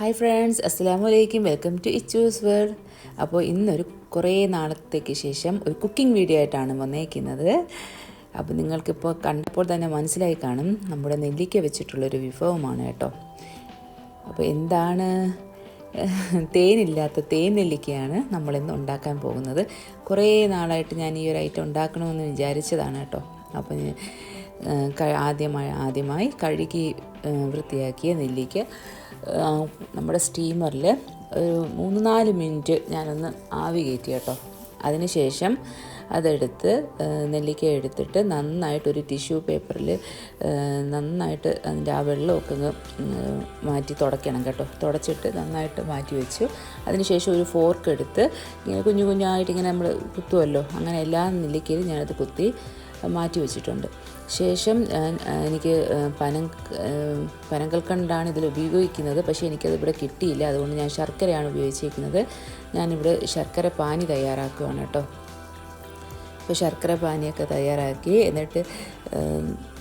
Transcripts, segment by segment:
Hi friends അസ്സാം വലൈക്കും welcome to Ichu's world. അപ്പോൾ ഇന്നൊരു കുറേ നാളത്തേക്ക് ശേഷം ഒരു കുക്കിംഗ് വീഡിയോ ആയിട്ടാണ് വന്നേക്കുന്നത്. അപ്പോൾ നിങ്ങൾക്കിപ്പോൾ കണ്ടപ്പോൾ തന്നെ മനസ്സിലായി കാണും നമ്മുടെ നെല്ലിക്ക വെച്ചിട്ടുള്ളൊരു വിഭവമാണ് കേട്ടോ. അപ്പോൾ എന്താണ്? തേനില്ലാത്ത തേൻ നെല്ലിക്കയാണ് നമ്മളിന്ന് ഉണ്ടാക്കാൻ പോകുന്നത്. കുറേ നാളായിട്ട് ഞാൻ ഈ ഒരു ഐറ്റം ഉണ്ടാക്കണമെന്ന് വിചാരിച്ചതാണ് കേട്ടോ. അപ്പോൾ ആദ്യമായി ആദ്യമായി കഴുകി വൃത്തിയാക്കിയ നെല്ലിക്ക. നമ്മുടെ സ്റ്റീമറിൽ ഒരു മൂന്ന് നാല് മിനിറ്റ് ഞാനൊന്ന് ആവി കയറ്റി കേട്ടോ. അതിനുശേഷം അതെടുത്ത് നെല്ലിക്ക എടുത്തിട്ട് നന്നായിട്ട് ഒരു ടിഷ്യൂ പേപ്പറിൽ നന്നായിട്ട് അതിന്റെ ആ വെള്ളമൊക്കെ അങ്ങ് മാറ്റി തുടയ്ക്കണം കേട്ടോ. തുടച്ചിട്ട് നന്നായിട്ട് മാറ്റി വെച്ചു. അതിനുശേഷം ഒരു ഫോർക്ക് എടുത്ത് ഇങ്ങനെ കുഞ്ഞു കുഞ്ഞായിട്ട് ഇങ്ങനെ നമ്മൾ കുത്തുമല്ലോ അങ്ങനെ എല്ലാ നെല്ലിക്കയിലും ഞാനത് കുത്തി മാറ്റി വെച്ചിട്ടുണ്ട്. ശേഷം എനിക്ക് പനം പനങ്കൽക്കണ്ടാണ് ഇതിൽ ഉപയോഗിക്കുന്നത്. പക്ഷേ എനിക്കത് ഇവിടെ കിട്ടിയില്ല. അതുകൊണ്ട് ഞാൻ ശർക്കരയാണ് ഉപയോഗിച്ചിരിക്കുന്നത്. ഞാനിവിടെ ശർക്കര പാനി തയ്യാറാക്കുകയാണ് കേട്ടോ. അപ്പോൾ ശർക്കര പാനിയൊക്കെ തയ്യാറാക്കി എന്നിട്ട്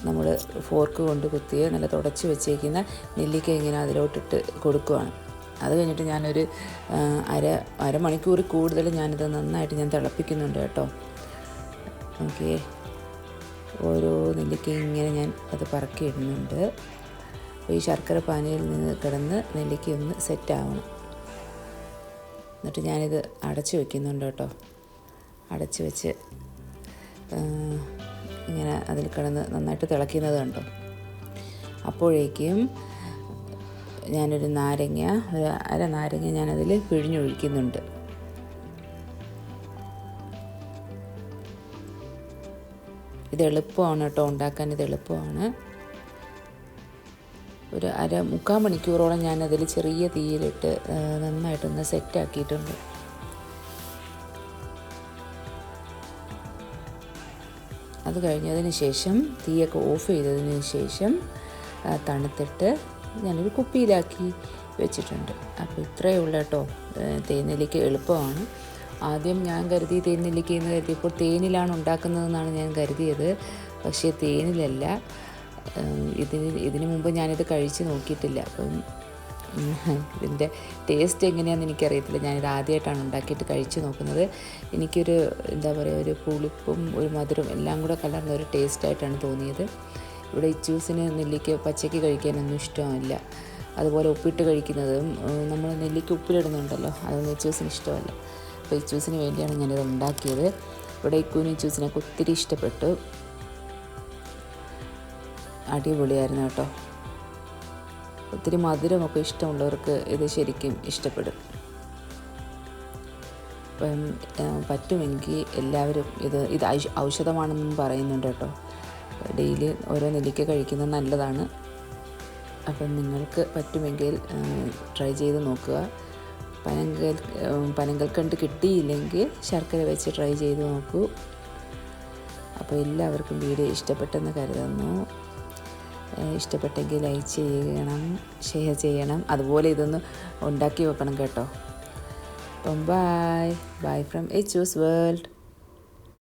നമ്മൾ ഫോർക്ക് കൊണ്ട് കുത്തിയ നല്ല തുടച്ച് വെച്ചേക്കുന്ന നെല്ലിക്ക ഇങ്ങനെ അതിലോട്ടിട്ട് കൊടുക്കുകയാണ് അത് കഴിഞ്ഞിട്ട് ഞാനൊരു അര അരമണിക്കൂർ കൂടുതൽ ഞാനിത് നന്നായിട്ട് ഞാൻ തിളപ്പിക്കുന്നുണ്ട് കേട്ടോ. ഓക്കെ. ഓരോ നെല്ലിക്ക ഇങ്ങനെ ഞാൻ അത് പറക്കി ഇടുന്നുണ്ട് അപ്പോൾ ഈ ശർക്കര പാനിയിൽ നിന്ന് കിടന്ന് നെല്ലിക്ക ഒന്ന് സെറ്റ് ആവണം. എന്നിട്ട് ഞാനിത് അടച്ചു വയ്ക്കുന്നുണ്ട് കേട്ടോ. അടച്ചു വെച്ച് ഇങ്ങനെ അതിൽ കിടന്ന് നന്നായിട്ട് തിളയ്ക്കുന്നത് കണ്ടോ? അപ്പോഴേക്കും ഞാനൊരു നാരങ്ങ ഒരു അര നാരങ്ങ ഞാനതിൽ പിഴിഞ്ഞൊഴിക്കുന്നുണ്ട്. ഇത് എളുപ്പമാണ് കേട്ടോ ഉണ്ടാക്കാൻ ഇത് എളുപ്പമാണ്. ഒരു അര മുക്കാൽ മണിക്കൂറോളം ഞാൻ ഞാനതിൽ ചെറിയ തീയിലിട്ട് നന്നായിട്ടൊന്ന് സെറ്റാക്കിയിട്ടുണ്ട്. അത് കഴിഞ്ഞതിന് ശേഷം തീയൊക്കെ ഓഫ് ചെയ്തതിന് ശേഷം തണുത്തിട്ട് ഞാനൊരു കുപ്പിയിലാക്കി വെച്ചിട്ടുണ്ട്. അപ്പോൾ ഇത്രയേ ഉള്ളൂ കേട്ടോ. തേനിലേക്ക് എളുപ്പമാണ്. ആദ്യം ഞാൻ കരുതി തേനിലേക്ക് എന്ന് കരുതിയപ്പോൾ തേനിലാണ് ഉണ്ടാക്കുന്നതെന്നാണ് ഞാൻ കരുതിയത്. പക്ഷേ തേനിലല്ല. ഇതിന് ഇതിനു മുമ്പ് ഞാനിത് കഴിച്ച് നോക്കിയിട്ടില്ല. അപ്പം ഇതിന്റെ ടേസ്റ്റ് എങ്ങനെയാണെന്ന് എനിക്കറിയത്തില്ല. ഞാനിത് ആദ്യമായിട്ടാണ് ഉണ്ടാക്കിയിട്ട് കഴിച്ച് നോക്കുന്നത്. എനിക്കൊരു എന്താ പറയുക ഒരു പുളിപ്പും ഒരു മധുരവും എല്ലാം കൂടെ കലർന്ന ഒരു ടേസ്റ്റായിട്ടാണ് തോന്നിയത്. ഇവിടെ ഇച്ചൂസിന് നെല്ലിക്ക പച്ചയ്ക്ക് കഴിക്കാനൊന്നും ഇഷ്ടമില്ല. അതുപോലെ ഉപ്പിട്ട് കഴിക്കുന്നതും നമ്മൾ നെല്ലിക്ക ഉപ്പിലിടുന്നുണ്ടല്ലോ അതൊന്നും ഇച്ചൂസിന് ഇഷ്ടമല്ല. അപ്പോൾ ജ്യൂസിന് വേണ്ടിയാണ് ഞാനിത് ഉണ്ടാക്കിയത്. ഇവിടെ കുനി ജ്യൂസിനൊക്കെ ഒത്തിരി ഇഷ്ടപ്പെട്ടു. അടിപൊളിയായിരുന്നു കേട്ടോ. ഒത്തിരി മധുരമൊക്കെ ഇഷ്ടമുള്ളവർക്ക് ഇത് ശരിക്കും ഇഷ്ടപ്പെടും. അപ്പം പറ്റുമെങ്കിൽ എല്ലാവരും ഇത് ഇത് ഔഷധമാണെന്നും പറയുന്നുണ്ട് കേട്ടോ. ഡെയിലി ഓരോ നെല്ലിക്ക കഴിക്കുന്നത് നല്ലതാണ്. അപ്പം നിങ്ങൾക്ക് പറ്റുമെങ്കിൽ ട്രൈ ചെയ്ത് നോക്കുക. പനങ്കൽ പനങ്കൽക്കണ്ട് കിട്ടിയില്ലെങ്കിൽ ശർക്കര വെച്ച് ട്രൈ ചെയ്ത് നോക്കൂ. അപ്പോൾ എല്ലാവർക്കും വീഡിയോ ഇഷ്ടപ്പെട്ടെന്ന് കരുതുന്നു. ഇഷ്ടപ്പെട്ടെങ്കിൽ ലൈക്ക് ചെയ്യണം ഷെയർ ചെയ്യണം. അതുപോലെ ഇതൊന്ന് ഉണ്ടാക്കി വെക്കണം കേട്ടോ. അപ്പം bye bye from H world